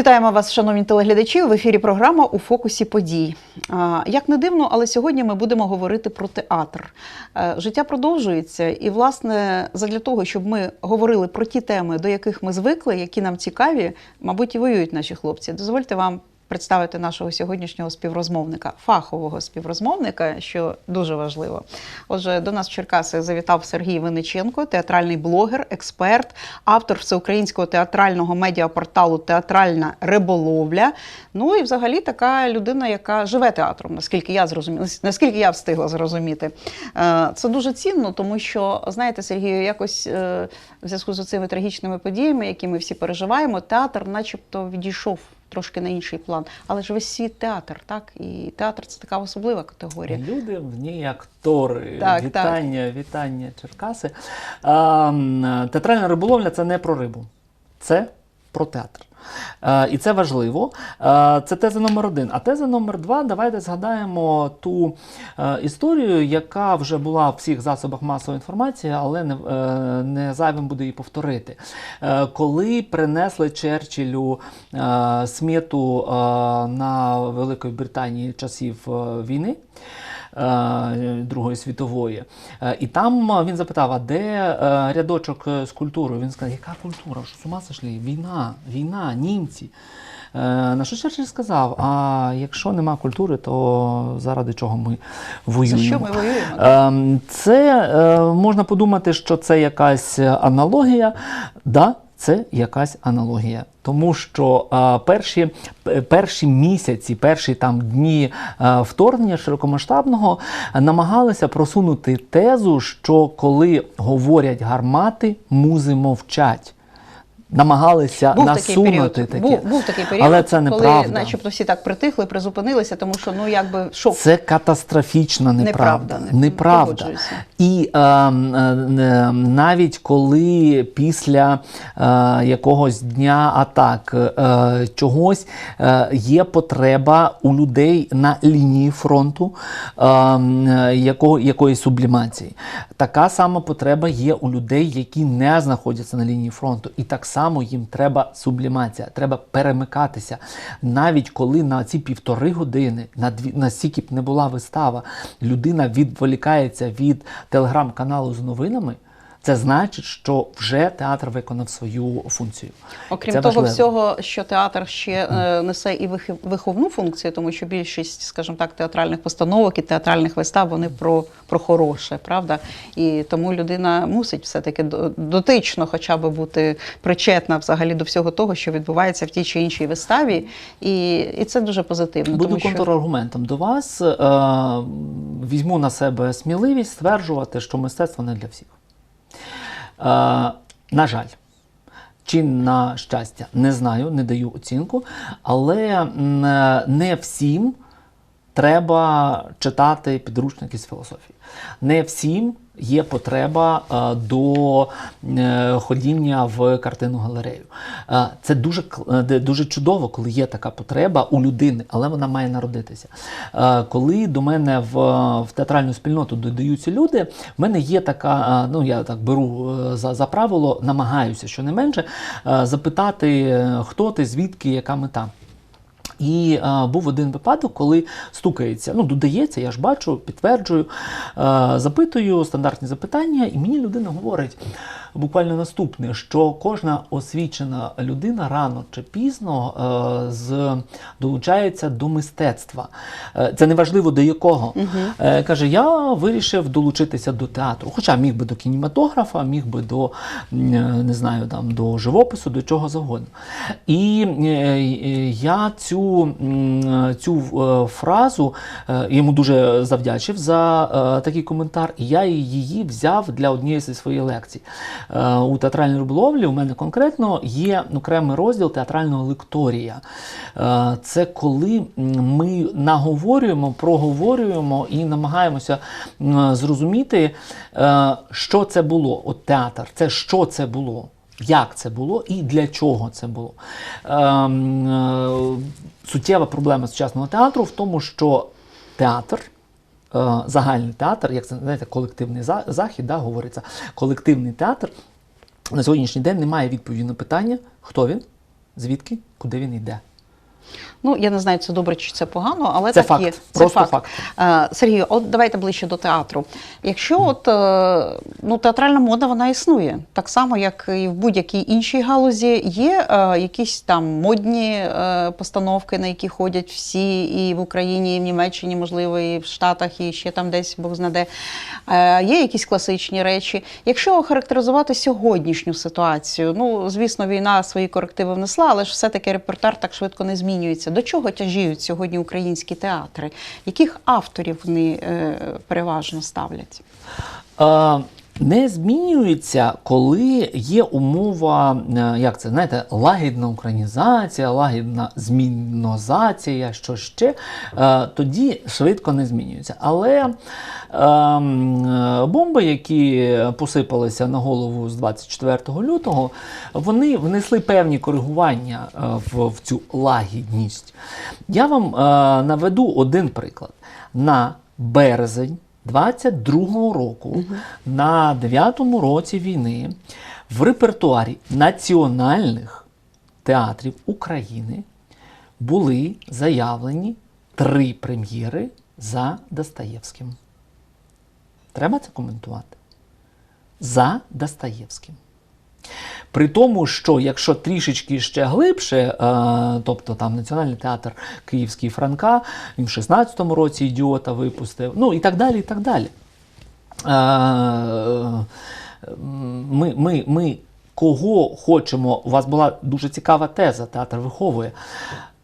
Вітаємо вас, шановні телеглядачі. В ефірі програма у фокусі подій. Як не дивно, але сьогодні ми будемо говорити про театр. Е, Життя продовжується, і, власне, задля того, щоб ми говорили про ті теми, до яких ми звикли, які нам цікаві, мабуть, і воюють наші хлопці. Дозвольте вам представити нашого сьогоднішнього співрозмовника, фахового співрозмовника, що дуже важливо. Отже, до нас в Черкаси завітав Сергій Винниченко, театральний блогер, експерт, автор всеукраїнського театрального медіапорталу Театральна риболовля. Ну і взагалі така людина, яка живе театром, наскільки я зрозуміла, наскільки я встигла зрозуміти. Е, Це дуже цінно, тому що, знаєте, Сергію, якось е, в зв'язку з цими трагічними подіями, які ми всі переживаємо, театр, начебто, відійшов трошки на інший план. Але ж весь світ театр, так? І театр це така особлива категорія. Люди в ній актори. Так, вітання, вітання, Черкаси. А, театральна риболовля це не про рибу, це про театр. Е, І це важливо. Е, Це теза номер один. А теза номер два, давайте згадаємо ту е, історію, яка вже була в всіх засобах масової інформації, але не, не зайвим буде її повторити. Коли принесли Черчиллю сміту е, на Великої Британії часів війни. Е, Другої світової. Е, І там е, він запитав, а де рядочок з культурою? Він сказав, яка культура? Що з ума сошли? Війна, війна, німці. На що Черчилль сказав: а якщо нема культури, то заради чого ми За воюємо? що ми воюємо? Ем, Це можна подумати, що це якась аналогія. Да, це якась аналогія. Тому що е, перші, перші місяці, перші там дні е, вторгнення широкомасштабного намагалися просунути тезу, що коли говорять гармати, музи мовчать. Намагалися Був такий насунути таке. Був, був такий період, Але це коли, неправда. начебто, всі так притихли, призупинилися, тому що ну якби шок. Це катастрофічна неправда. Неправда, не- Неправда. І е, е, навіть коли після е, якогось дня атак е, чогось е, є потреба у людей на лінії фронту е, е, якого, якоїсь сублімації. Така сама потреба є у людей, які не знаходяться на лінії фронту. І так само їм треба сублімація, треба перемикатися. Навіть коли на ці півтори години, на дві на стільки б не була вистава, людина відволікається від телеграм-каналу з новинами. Це значить, що вже театр виконав свою функцію. Окрім Це того важливо. всього, що театр ще е, несе і виховну функцію, тому що більшість, скажімо так, театральних постановок і театральних вистав вони про, про хороше, правда? І тому людина мусить все-таки до- дотично хоча б бути причетна взагалі до всього того, що відбувається в тій чи іншій виставі. І, і це дуже позитивно. Буду тому що... контраргументом до вас. Е, візьму на себе сміливість стверджувати, що мистецтво не для всіх. Е, на жаль. Чи на щастя, не знаю, не даю оцінку, але е, не всім треба читати підручники з філософії. Не всім є потреба е, до е, ходіння в картинну галерею. Е, це дуже, дуже чудово, коли є така потреба у людини, але вона має народитися. Коли до мене в, в театральну спільноту додаються люди, в мене є така, ну я так беру за, за правило, намагаюся щонайменше запитати, хто ти, звідки, яка мета. І е, був один випадок, коли стукається, ну додається, я ж бачу, підтверджую, е, запитую стандартні запитання, і мені людина говорить буквально наступне: що кожна освічена людина рано чи пізно е, з, долучається до мистецтва. Е, це не важливо до якого. Е, каже, я вирішив долучитися до театру. Хоча міг би до кінематографа, міг би до е, не знаю, там, до живопису, до чого завгодно. І е, е, я цю, цю е, фразу е, йому дуже завдячив за е, такий коментар, і я її взяв для однієї зі своїх лекцій. Е, У театральній риболовлі у мене конкретно є окремий розділ театрального лекторія. Е, Це коли ми наговорюємо, проговорюємо і намагаємося зрозуміти, е, що це було. От театр, це що це було. Як це було і для чого це було? Ем, суттєва проблема сучасного театру в тому, що театр, загальний театр, як це знаєте, колективний захід, да, говориться, колективний театр на сьогоднішній день не має відповіді на питання, хто він, звідки, куди він йде. Ну, я не знаю, це добре чи це погано, але Це так факт, є. просто факт. Е, Сергію, от давайте ближче до театру. Якщо от е, ну, театральна мода вона існує, так само, як і в будь-якій іншій галузі, є е, якісь там модні постановки, на які ходять всі, і в Україні, і в Німеччині, можливо, і в Штатах, і ще там десь Бог знаде. Є якісь класичні речі. Якщо охарактеризувати сьогоднішню ситуацію, ну звісно, війна свої корективи внесла, але ж все-таки репертуар так швидко не змінюється. До чого тяжіють сьогодні українські театри? Яких авторів вони е, переважно ставлять? Не змінюється, коли є умова, е, як це знаєте, лагідна українізація, лагідна змінозація, що ще, е, тоді швидко не змінюється. Але е, м, е, бомби, які посипалися на голову з 24 лютого, вони внесли певні коригування в, в цю лагідність. Я вам наведу один приклад. На березень 22-го року, на 9-му році війни, в репертуарі національних театрів України були заявлені три прем'єри за Достоєвським. Треба це коментувати. За Достоєвським. При тому, що якщо трішечки ще глибше, е, тобто там Національний театр Київський Франка, він в 16-му році ідіота випустив, ну і так далі. і так далі. Е, Ми, ми, ми кого хочемо, у вас була дуже цікава теза, театр виховує.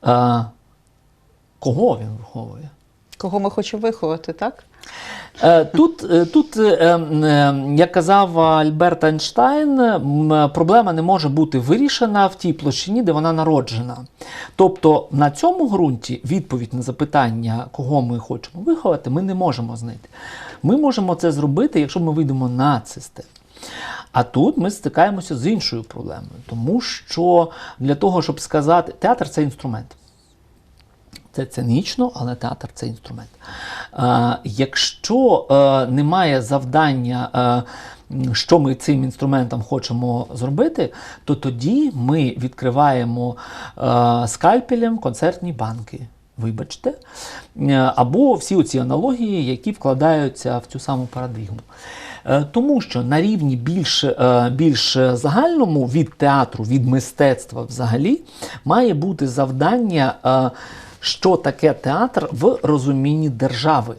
Е, Кого він виховує? Кого ми хочемо виховати, так? Е, Тут, е, тут, е, м, е, як казав Альберт Ейнштейн, проблема не може бути вирішена в тій площині, де вона народжена. Тобто на цьому ґрунті відповідь на запитання, кого ми хочемо виховати, ми не можемо знайти. Ми можемо це зробити, якщо ми вийдемо на систему. А тут ми стикаємося з іншою проблемою, тому що для того, щоб сказати, театр це інструмент. Це цинічно, але театр це інструмент. Е, якщо е, немає завдання, е, що ми цим інструментом хочемо зробити, то тоді ми відкриваємо е, скальпелем концертні банки. Вибачте, Е, або всі оці аналогії, які вкладаються в цю саму парадигму. Е, Тому що на рівні більш, е, більш загальному від театру, від мистецтва взагалі, має бути завдання, що таке театр в розумінні держави.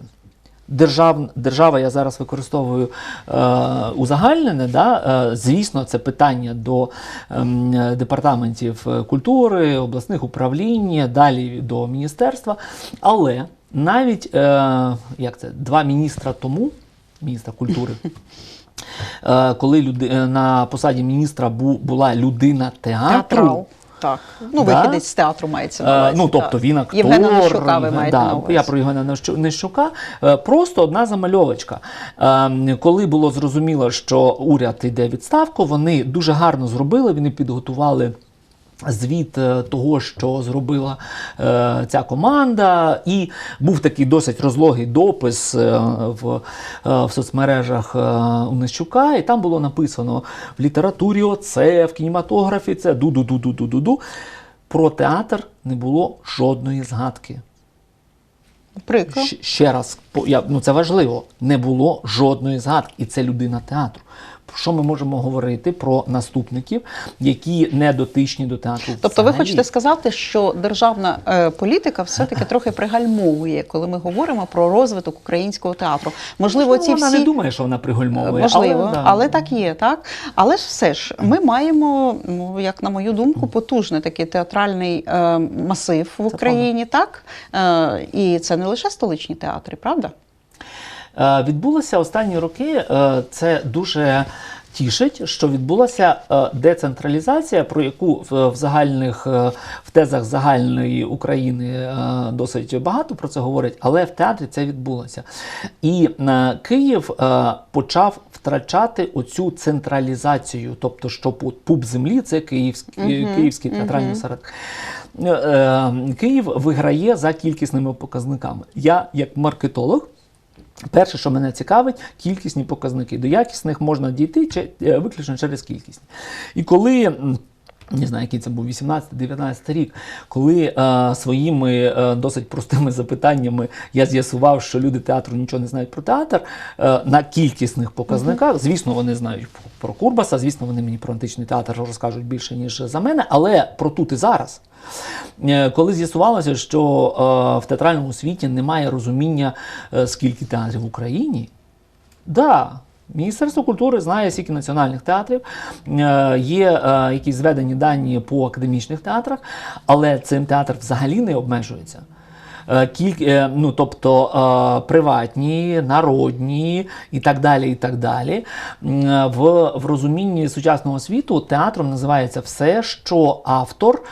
Держав, держава я зараз використовую е, узагальнене. Да? Е, звісно, це питання до ем, департаментів е, культури, обласних управлінь, далі до міністерства. Але навіть е, як це, два міністра тому, міністра культури, е, коли люди, е, на посаді міністра бу, була людина театру. Театрал. Так. Ну, Да. вихідець з театру мається на Е, увазі. Ну, тобто він актор. Євгена Нещука ви маєте да, на увазі. Я про Євгена Нещука. Е, Просто одна замальовочка. Е, Коли було зрозуміло, що уряд йде відставку, вони дуже гарно зробили, вони підготували. Звіт е, того, що зробила е, ця команда, і був такий досить розлогий допис е, в, е, в соцмережах е, у Нищука, і там було написано в літературі оце, в кінематографі це ду-ду-ду-ду-ду-ду-ду. Про театр не було жодної згадки. Прикро. Ще раз, я, ну це важливо, не було жодної згадки, і це людина театру. Що ми можемо говорити про наступників, які не дотичні до театру? Тобто, ви хочете сказати, що державна е, політика все-таки трохи пригальмовує, коли ми говоримо про розвиток українського театру. Можливо, Ну, ці вона всі не думає, що вона пригальмовує. Можливо, але, але, да. так є, так. Але ж все ж ми маємо, ну як на мою думку, потужний такий театральний е, масив в Україні, так е, і це не лише столичні театри, правда? Е, Відбулося останні роки. е, Це дуже тішить, що відбулася е, децентралізація, про яку в загальних в тезах загальної України досить багато про це говорять, але в театрі це відбулося. І Київ почав втрачати оцю централізацію, тобто, що пу- пуп землі це київський, Мгм, київський театральний осередок. Е, е, Київ виграє за кількісними показниками. Я, як маркетолог, Перше, що мене цікавить, кількісні показники. До якісних можна дійти е, виключно через кількість. І коли Не знаю, який це був 18-19 рік, коли е, своїми е, досить простими запитаннями я з'ясував, що люди театру нічого не знають про театр е, на кількісних показниках. Звісно, вони знають про Курбаса, звісно, вони мені про античний театр розкажуть більше, ніж за мене, але про тут і зараз. Е, Коли з'ясувалося, що е, в театральному світі немає розуміння, е, скільки театрів в Україні, Да, Міністерство культури знає скільки національних театрів, е, є е, якісь зведені дані по академічних театрах, але цим театр взагалі не обмежується. Е, Кіль, ну, тобто приватні, народні і так далі. і так далі. В, в розумінні сучасного світу театром називається все, що автор,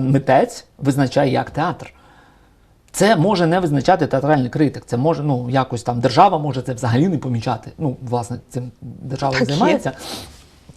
митець визначає як театр. Це може не визначати театральний критик. Це може, ну якось там держава може це взагалі не помічати. Ну, власне, цим держава Так займається.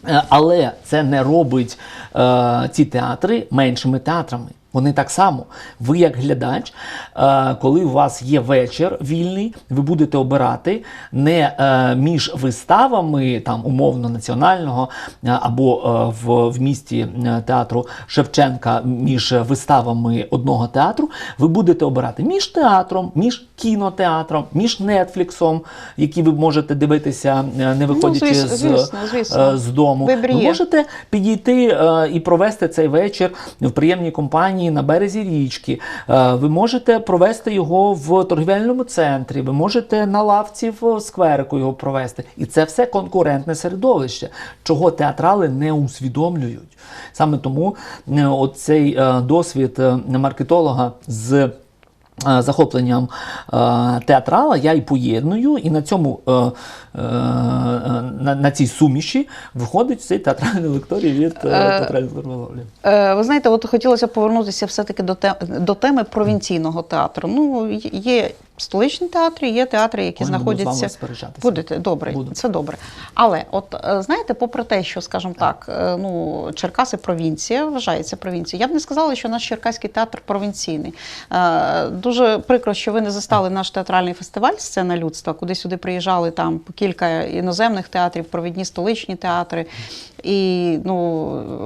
Є. Але це не робить е, ці театри меншими театрами. Вони так само. Ви, як глядач, е, коли у вас є вечір вільний, ви будете обирати не е, між виставами там умовно національного е, або в, в місті театру Шевченка між виставами одного театру. Ви будете обирати між театром, між кінотеатром, між Нетфліксом, який ви можете дивитися, не виходячи звісно, з, звісно, звісно. е, з дому. Вибір Ви можете підійти і провести цей вечір в приємній компанії на березі річки. Е, ви можете провести його в торгівельному центрі, ви можете на лавці в скверику його провести. І це все конкурентне середовище, чого театрали не усвідомлюють. Саме тому е, оцей е, досвід маркетолога з. Е, Захопленням е, театрала я і поєдную, і на цьому е, на, на цій суміші виходить цей театральний лекторій від театральної торговлі. Ви знаєте, от хотілося б повернутися все-таки до, те, до теми провінційного театру. Ну, є столичні театри, є театри, які Ой, знаходяться. Будете добре, Буду. це добре. Але от е, знаєте, попри те, що, скажімо так, е, ну Черкаси провінція вважається провінцією. Я б не сказала, що наш черкаський театр провінційний. Е, Дуже прикро, що ви не застали наш театральний фестиваль Сцена людства, куди сюди приїжджали там по кілька іноземних театрів, провідні столичні театри. І ну,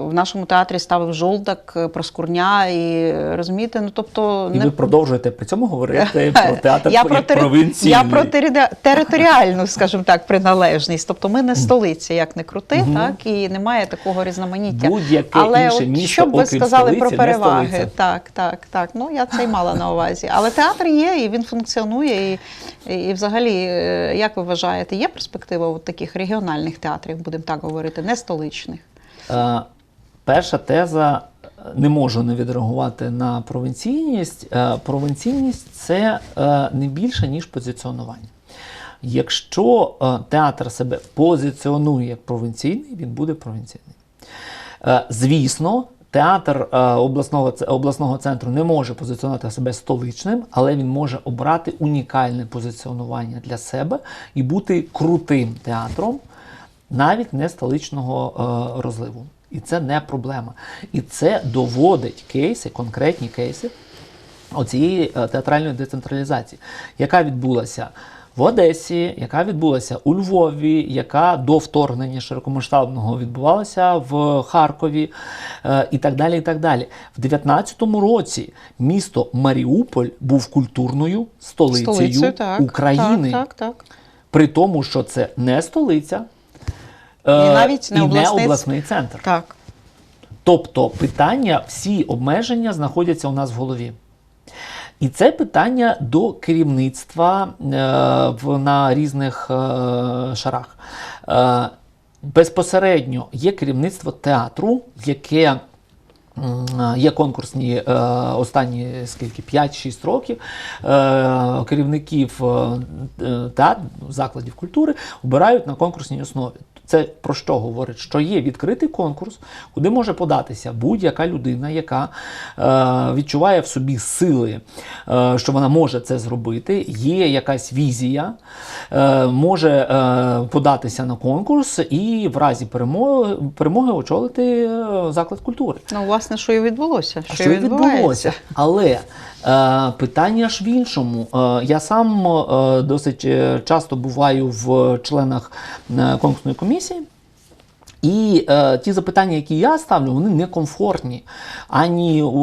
в нашому театрі ставив жолдак, проскурня, і розумієте, ну тобто І ви продовжуєте при цьому говорити про театр я про, тери- я про тери- територіальну, скажімо так, приналежність. Тобто ми не столиця, як не крути, Мгм. так і немає такого різноманіття. Будь-яке Але інше от місто, що б ви сказали про столиці, не переваги? Так, так, так. Ну я це й мала на увазі. Але театр є, і він функціонує. І, і взагалі, е, як ви вважаєте, є перспектива от таких регіональних театрів, будемо так говорити, не столичних? Е, Перша теза не можу не відреагувати на провінційність. Е, Провінційність це е, не більше, ніж позиціонування. Якщо е, театр себе позиціонує як провінційний, він буде провінційний. Е, Звісно, театр е, обласного, обласного центру не може позиціонувати себе столичним, але він може обрати унікальне позиціонування для себе і бути крутим театром, навіть не столичного е, розливу. І це не проблема. І це доводить кейси, конкретні кейси оцієї е, театральної децентралізації, яка відбулася в Одесі, яка відбулася у Львові, яка до вторгнення широкомасштабного відбувалася в Харкові е, і так далі. і так далі. В 19-му році місто Маріуполь був культурною столицею, Столицею, так, України. Так, так, так. При тому, що це не столиця. І е, навіть не і обласний- не обласний центр. Так. Тобто питання, всі обмеження знаходяться у нас в голові. І це питання до керівництва е, в, на різних е, шарах. Е, безпосередньо є керівництво театру, яке Є конкурсні е, останні скільки 5-6 років е, керівників е, театрів, закладів культури обирають на конкурсній основі. Це про що говорить? Що є відкритий конкурс, куди може податися будь-яка людина, яка е, відчуває в собі сили, е, що вона може це зробити. Є якась візія, е, може е, податися на конкурс і в разі перемоги, перемоги очолити е, заклад культури. Ну, власне, що і відбулося. Що, що і відбулося? Але питання ж в іншому. Е, я сам е, досить е, часто буваю в членах е, конкурсної комісії. І е, ті запитання, які я ставлю, вони некомфортні ані у,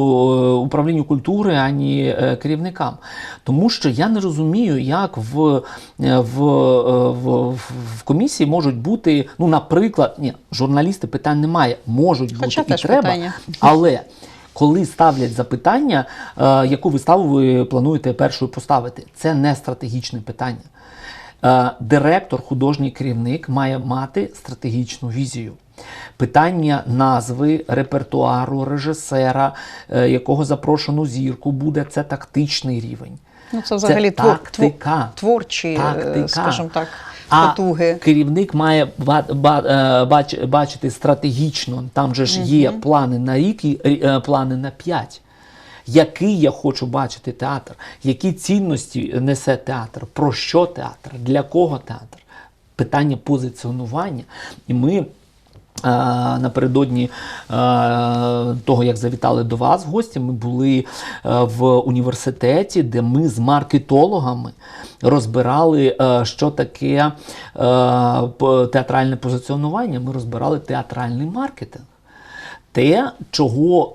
управлінню культури, ані е, керівникам. Тому що я не розумію, як в, е, в, е, в, в комісії можуть бути, ну, наприклад, ні, журналісти питань немає, можуть Хоча бути і треба, питання. але. Коли ставлять запитання, е, яку виставу ви плануєте першою поставити, це не стратегічне питання. Е, Директор, художній керівник має мати стратегічну візію. Питання назви, репертуару, режисера, е, якого запрошену зірку буде, це тактичний рівень. Ну, це взагалі Це тактика. твор- творчі, Тактика. скажімо так, потуги. керівник має е, бач- бачити стратегічно. Там же ж є плани на рік і е, плани на п'ять. Який я хочу бачити театр, які цінності несе театр, про що театр, для кого театр? Питання позиціонування. І ми е, напередодні е, того, як завітали до вас гості, ми були е, в університеті, де ми з маркетологами розбирали, е, що таке е, театральне позиціонування. Ми розбирали театральний маркетинг. Те, чого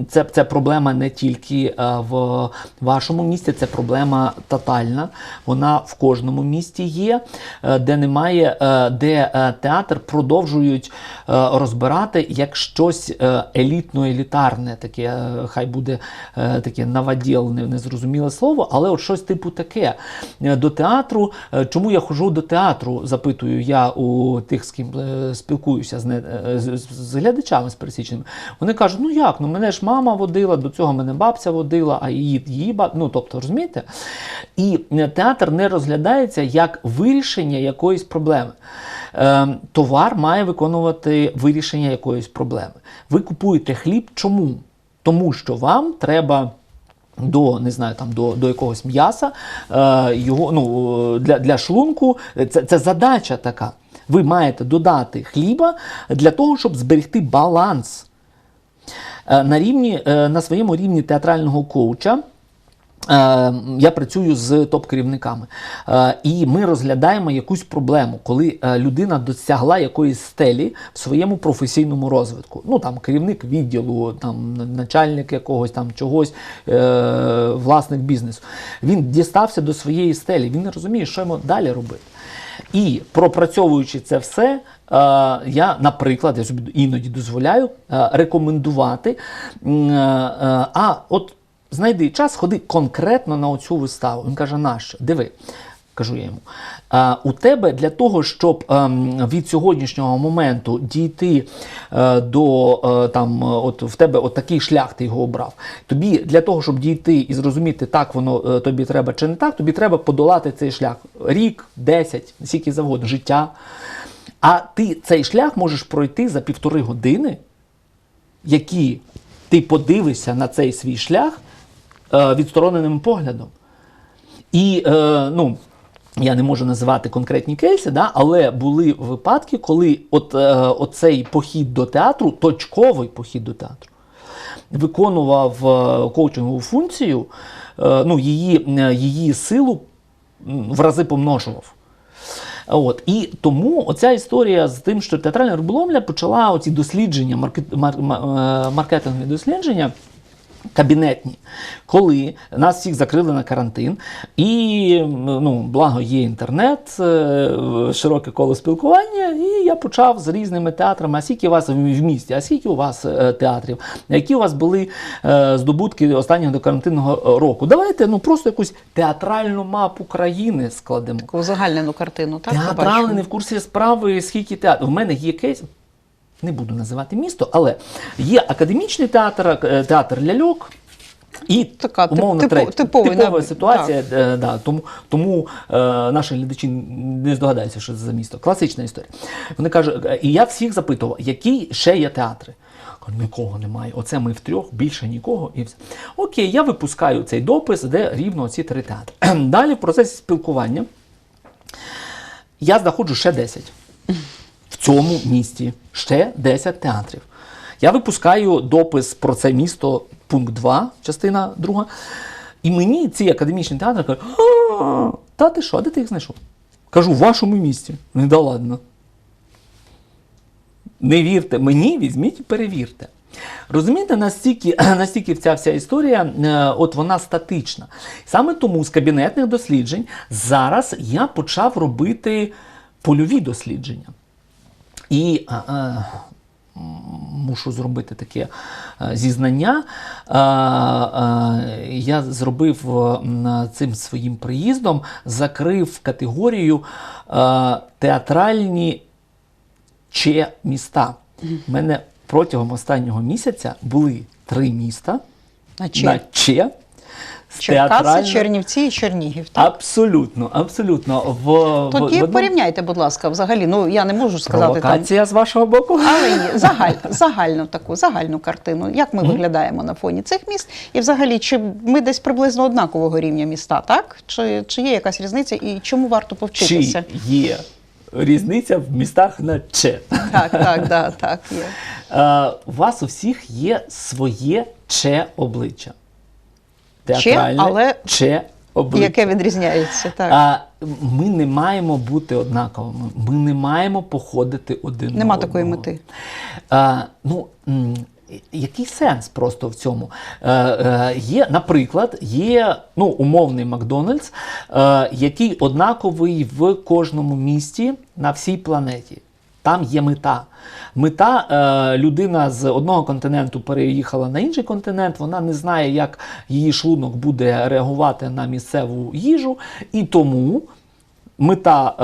е, це, це проблема не тільки е, в вашому місті, це проблема тотальна. Вона в кожному місті є, е, де немає, де театр продовжують розбирати як щось елітно-елітарне, таке, хай буде таке наваділ, не- незрозуміле слово, але от щось типу таке. До театру, чому я ходжу до театру, запитую я у тих, з ким спілкуюся з, з- з глядачами з пересічними. Вони кажуть, ну як, ну мене ж мама водила, до цього мене бабця водила, а її, її баб... ну тобто, розумієте? І е, театр не розглядається як вирішення якоїсь проблеми. Е, товар має виконувати вирішення якоїсь проблеми. Ви купуєте хліб чому? Тому що вам треба. До не знаю, там до, до якогось м'яса, е, його ну для, для шлунку. Це, це задача така. Ви маєте додати хліба для того, щоб зберегти баланс. Е, на рівні, е, на своєму рівні театрального коуча. е, Я працюю з топ-керівниками, і ми розглядаємо якусь проблему, коли людина досягла якоїсь стелі в своєму професійному розвитку. Ну там керівник відділу, там начальник якогось там чогось, власник бізнесу. Він дістався до своєї стелі, він не розуміє, що йому далі робити. І пропрацьовуючи це все, е, я, наприклад, я собі іноді дозволяю е, рекомендувати. е, А от знайди час, ходи конкретно на оцю виставу. Він каже, нащо? Диви. Кажу я йому, «А, у тебе для того, щоб ем, від сьогоднішнього моменту дійти е, до е, там, е, от в тебе от такий шлях, ти його обрав. Тобі для того, щоб дійти і зрозуміти, так воно тобі треба чи не так, тобі треба подолати цей шлях рік, 10, скільки завгодно, життя. А ти цей шлях можеш пройти за півтори години, які ти подивишся на цей свій шлях відстороненим поглядом. І е, ну, я не можу називати конкретні кейси, да, але були випадки, коли от, е, оцей похід до театру, точковий похід до театру, виконував е, коучингову функцію, е, ну, її, е, її силу в рази помножував. От і тому оця історія з тим, що театральна риболовля почала оці дослідження, е, маркетингові дослідження. Кабінетні, коли нас всіх закрили на карантин, і ну, благо є інтернет, е, широке коло спілкування, і я почав з різними театрами. А скільки у вас в місті, а скільки у вас е, театрів, які у вас були е, здобутки останнього докарантинного року? Давайте ну просто якусь театральну мапу країни складемо. Таку узагальнену картину, так? Театрали не в курсі справи, скільки театрів. В мене є кейс, не буду називати місто, але є академічний театр, е, театр ляльок. І Така умовно типу- третя. типова набір, ситуація. е, да, тому тому е, наші глядачі не здогадаються, що це за місто. Класична історія. Вони кажуть, е, і я всіх запитував, які ще є театри. Кажу, Нікого немає. Оце ми втрьох, більше нікого. І все. Окей, я випускаю цей допис, де рівно ці три театри. Далі в процесі спілкування я знаходжу ще 10. Цьому місті ще 10 театрів. Я випускаю допис про це місто, пункт 2, частина 2. І мені ці академічні театри кажуть, та ти що, де ти їх знайшов? Кажу, в вашому місті. Не да ладно. Не вірте мені, візьміть і перевірте. Розумієте, настільки, настільки ця вся історія, е, от вона статична. Саме тому з кабінетних досліджень зараз я почав робити польові дослідження. І е, е, мушу зробити таке е, зізнання. Е, е, я зробив е, цим своїм приїздом, закрив категорію е, театральні че міста. У мене протягом останнього місяця були три міста На Че. на че. Черкаси, театрально- Чернівці і Чернігів. Так? Абсолютно, абсолютно. В, Тоді в порівняйте, будь ласка, взагалі. Ну я не можу сказати там. З вашого боку. Але є загаль, загальну таку загальну картину, як ми виглядаємо на фоні цих міст, і взагалі, чи ми десь приблизно однакового рівня міста, так? Чи, чи є якась різниця і чому варто повчитися? Чи є різниця в містах на че? Так, так, да, так, є. Е, у вас у всіх є своє че обличчя. Театральне але че обличчя. Яке відрізняється, так. А, ми не маємо бути однаковими. Ми не маємо походити один Нема на такої мети. А, ну, який сенс просто в цьому? Е, е, є, наприклад, є ну, умовний Макдональдс, е, який однаковий в кожному місті на всій планеті. Там є мета. Мета е, людина з одного континенту переїхала на інший континент, вона не знає, як її шлунок буде реагувати на місцеву їжу, і тому мета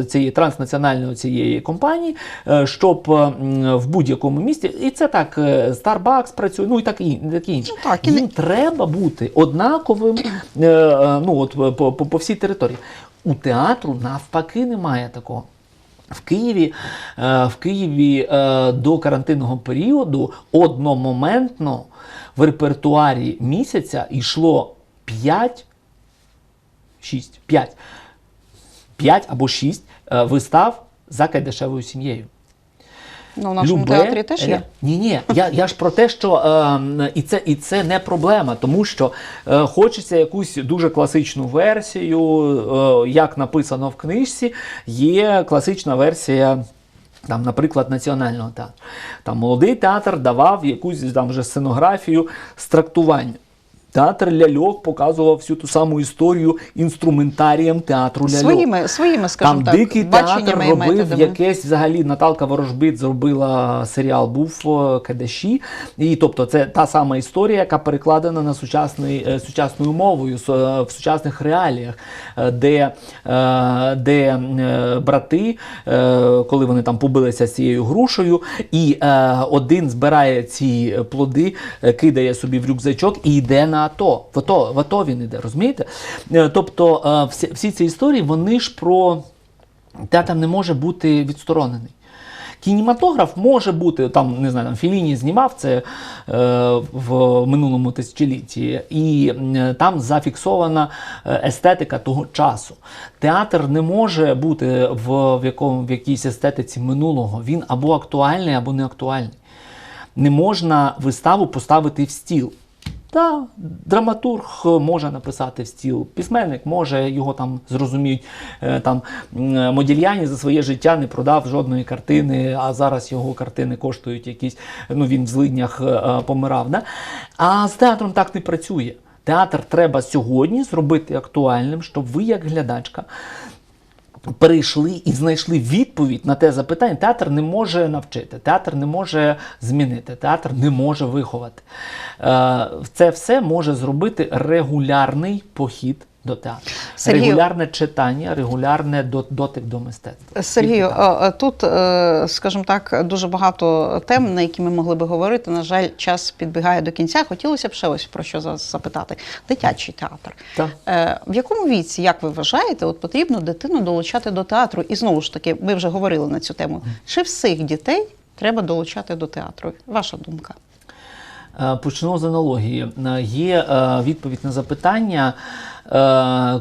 е, цієї транснаціональної цієї компанії, е, щоб е, в будь-якому місті, і це так, Starbucks працює, ну і так і таке інше. Ну, так, і Їм треба бути однаковим е, ну, от, по, по, по всій території. У театру навпаки немає такого. В Києві, е, в Києві е, до карантинного періоду одномоментно в репертуарі місяця йшло 5, 6, 5, 5 або 6 е, вистав за кайдашевою сім'єю. Ну, в нашому Любе театрі теж є. Ні, ні. Я, я ж про те, що е, і, це, і це не проблема, тому що е, хочеться якусь дуже класичну версію, е, як написано в книжці, є класична версія. Там, наприклад, національного театру. Там молодий театр давав якусь там вже сценографію з трактування. Театр ляльок показував всю ту саму історію інструментарієм театру ляльок. Своїми, своїми, скажімо Там так, дикий театр робив методами. якесь взагалі Наталка Ворожбит зробила серіал був е, Кадеші. І тобто це та сама історія, яка перекладена на сучасний, е, сучасною мовою е, в сучасних реаліях, де, де брати, коли вони там побилися з цією грушею, і один збирає ці плоди, кидає собі в рюкзачок і йде на АТО. В АТО, в АТО він іде, розумієте? Е, Тобто е, всі, всі ці історії, вони ж про театр не може бути відсторонений. Кінематограф може бути, там, не знаю, там Філіні знімав це е, в минулому тисячолітті, і там зафіксована е, естетика того часу. Театр не може бути в, в, якому, в якійсь естетиці минулого. Він або актуальний, або не актуальний. Не можна виставу поставити в стіл. Та драматург може написати в стіл, письменник може його там зрозуміють. Е, Там м, Модільяні за своє життя не продав жодної картини, а зараз його картини коштують якісь. Ну він в злиднях е, е, помирав. Да? А з театром так не працює. Театр треба сьогодні зробити актуальним, щоб ви, як глядачка, перейшли і знайшли відповідь на те запитання. Театр не може навчити, театр не може змінити, театр не може виховати. Е, Це все може зробити регулярний похід до театру, Сергію- регулярне читання, регулярне дотик до мистецтва. Сергію, тут, е, скажімо так, дуже багато тем, на які ми могли би говорити. На жаль, час підбігає до кінця. Хотілося б ще ось про що за- запитати. Дитячий театр. Так. Е, В якому віці, як ви вважаєте, от потрібно дитину долучати до театру? І знову ж таки, ми вже говорили на цю тему. Чи всіх дітей треба долучати до театру? Ваша думка? Е, Почну з аналогії. Е, Є е, відповідь на запитання,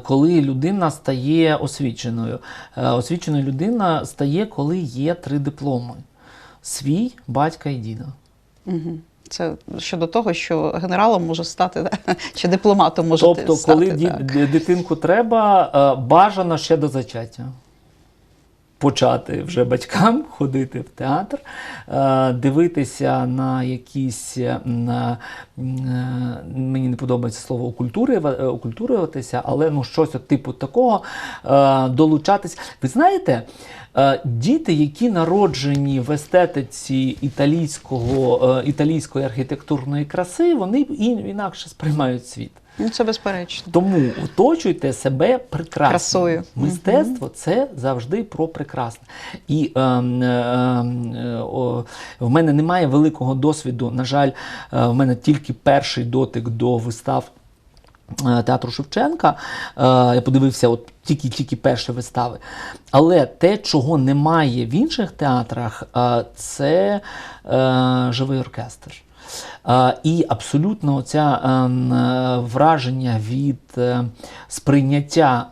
коли людина стає освіченою. Освіченою людина стає, коли є три дипломи: свій, батька і діда. Угу. Це щодо того, що генералом може стати чи дипломатом може Тобто, стати. коли так. дитинку треба, бажано ще до зачаття. Почати вже батькам ходити в театр, е, дивитися на якісь е, на, е, мені не подобається слово окультурюва- е, окультурюватися, але ну щось от типу такого е, долучатись. Ви знаєте, е, діти, які народжені в естетиці італійського, е, італійської архітектурної краси, вони інакше сприймають світ. Ну, це безперечно. Тому оточуйте себе прекрасно. Красою. Мистецтво це завжди про прекрасне. І е, е, е, о, в мене немає великого досвіду. На жаль, е, в мене тільки перший дотик до вистав. е, Театру Шевченка. Е, Я подивився от тільки тільки перші вистави. Але те, чого немає в інших театрах, е, це е, живий оркестр. І абсолютно це враження від е, сприйняття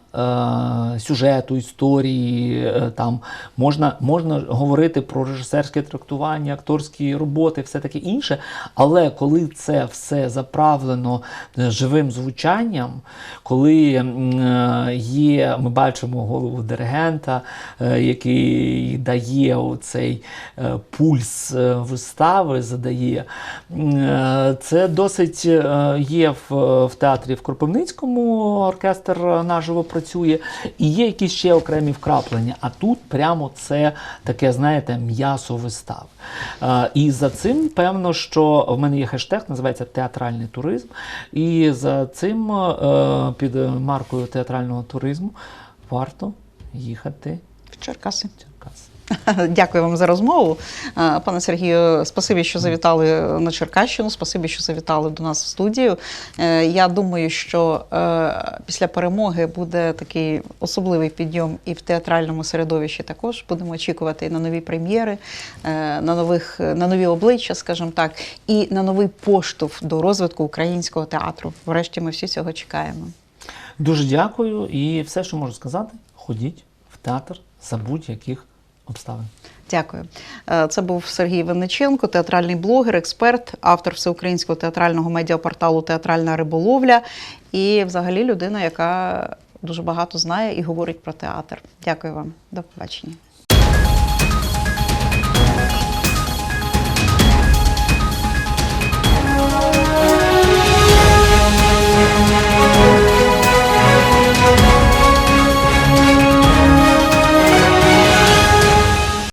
сюжету, історії, е, там можна, можна говорити про режисерське трактування, акторські роботи, все таке інше. Але коли це все заправлено е, живим звучанням, коли е, є, ми бачимо голову диригента, е, який дає оцей е, пульс е, вистави, задає. Е, Це досить е, є в, в театрі в Кропивницькому оркестр наживо працює, і є якісь ще окремі вкраплення. А тут прямо це таке, знаєте, м'ясо вистав. І за цим, певно, що в мене є хештег, називається театральний туризм. І за цим е, під маркою театрального туризму варто їхати В Черкаси. Дякую вам за розмову. Пане Сергію, спасибі, що завітали на Черкащину, спасибі, що завітали до нас в студію. Е, Я думаю, що е, після перемоги буде такий особливий підйом і в театральному середовищі також. Будемо очікувати на нові прем'єри, е, на, нових, на нові обличчя, скажімо так, і на новий поштовх до розвитку українського театру. Врешті ми всі цього чекаємо. Дуже дякую і все, що можу сказати, ходіть в театр за будь-яких обставин. Дякую. Е, Це був Сергій Винниченко, театральний блогер, експерт, автор всеукраїнського театрального медіапорталу Театральна риболовля і взагалі людина, яка дуже багато знає і говорить про театр. Дякую вам. До побачення.